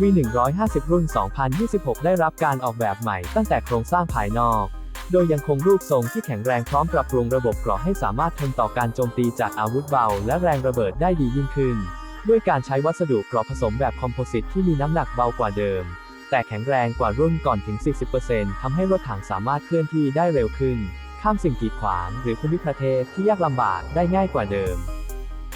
V150 รุ่น 2026 ได้รับการออกแบบใหม่ตั้งแต่โครงสร้างภายนอก โดยยังคงรูปทรงที่แข็งแรงพร้อมปรับปรุงระบบเกราะให้สามารถทนต่อการโจมตีจากอาวุธเบา และแรงระเบิดได้ดียิ่งขึ้น ด้วยการใช้วัสดุเกราะผสมแบบคอมโพสิตที่มีน้ำหนักเบากว่าเดิม แต่แข็งแรงกว่ารุ่นก่อนถึง 40%ทำให้รถถังสามารถเคลื่อนที่ได้เร็วขึ้น ข้ามสิ่งกีดขวาง หรือภูมิประเทศที่ยากลำบากได้ง่ายกว่าเดิม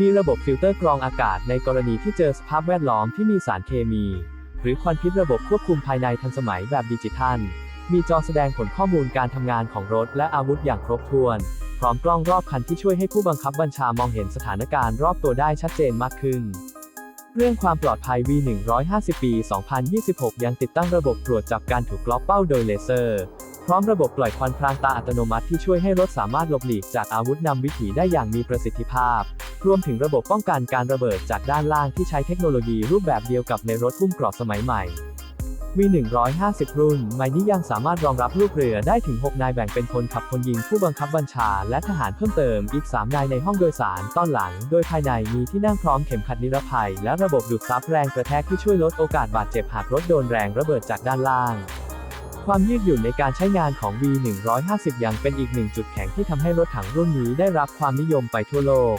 มีระบบฟิลเตอร์กรองอากาศในกรณีที่เจอสภาพแวดล้อมที่มีสารเคมี หรือควันพิษระบบควบคุมภายในทันสมัยแบบดิจิทัล มีจอแสดงผลข้อมูลการทำงานของรถและอาวุธอย่างครบถ้วน พร้อมกล้องรอบคันที่ช่วยให้ผู้บังคับบัญชามองเห็นสถานการณ์รอบตัวได้ชัดเจนมากขึ้น เรื่องความปลอดภัย V150 ปี 2026 ยังติดตั้งระบบตรวจจับการถูกล็อกเป้าโดยเลเซอร์พร้อมระบบปล่อยควันพรางตาอัตโนมัติที่ช่วยให้รถสามารถหลบหลีกจากอาวุธนำวิถีได้อย่างมีประสิทธิภาพ รวมถึงระบบป้องกันการระเบิดจากด้านล่างที่ใช้เทคโนโลยีรูปแบบเดียวกับในรถหุ้มเกราะสมัยใหม่ V150 รุ่นใหม่นี้ยังสามารถรองรับลูกเรือได้ถึง 6 นายแบ่งเป็นคนขับคนยิงผู้บังคับบัญชา และทหารเพิ่มเติมอีก 3 นายในห้องโดยสารต้อนหลัง โดยภายในมีที่นั่งพร้อมเข็มขัดนิรภัย และระบบดูดซับแรงกระแทกที่ช่วยลดโอกาสบาดเจ็บหากรถโดนแรงระเบิดจากด้านล่าง ความยืดหยุ่นในการใช้งานของ V150 ยังเป็นอีกหนึ่งจุดแข็งที่ทำให้รถถังรุ่นนี้ได้รับความนิยมไปทั่วโลก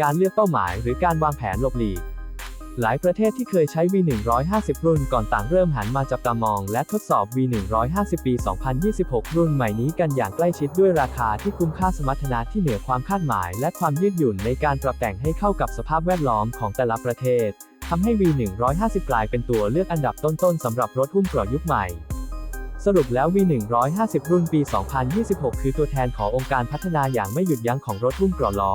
การเลือกเป้าหมายหรือการวางแผนหลบหลีก หลายประเทศที่เคยใช้ V150 รุ่นก่อนต่างเริ่มหันมาจับตามอง และทดสอบ V150 ปี 2026 รุ่นใหม่นี้กันอย่างใกล้ชิดด้วยราคาที่คุ้มค่าสมรรถนะที่เหนือความคาดหมาย และความยืดหยุ่นในการปรับแต่งให้เข้ากับสภาพแวดล้อมของแต่ละประเทศทำให้ V150 กลายเป็นตัวเลือกอันดับต้นๆสำหรับรถหุ้มเกราะยุคใหม่สรุปแล้ว V150 รุ่นปี 2026 คือตัวแทนขององค์การพัฒนาอย่างไม่หยุดยั้งของรถหุ้มเกราะล้อ